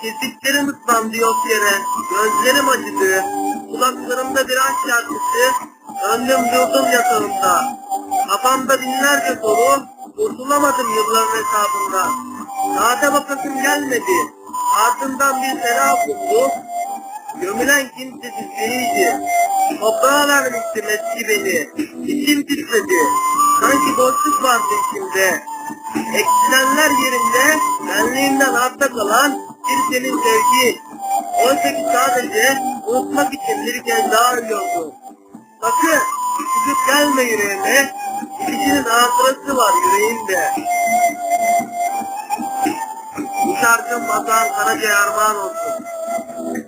Kirpiklerim ıslandı yok yere, gözlerim acıdı. Kulaklarımda bir aşk şarkısı, döndüm durdum yatağımda. Kafamda binlerce soru, kurtulamadım yılların hesabında. Saate bakasım gelmedi, ardından bir fena okundu. Gömülen kimsesiz biriydi. Toprağa vermiştim eski beni. İçim titredi. Sanki boşluk vardı içimde. Eksilenler yerinde benliğimden arta kalan bir senin sevgi. Oysa ki sadece unutmak için bir kez daha ölüyordu. Sakın çıkıp gelme yüreğime. Kişinin hatırası var yüreğimde. Bu şarkım Batuhan Karaca'ya armağan olsun.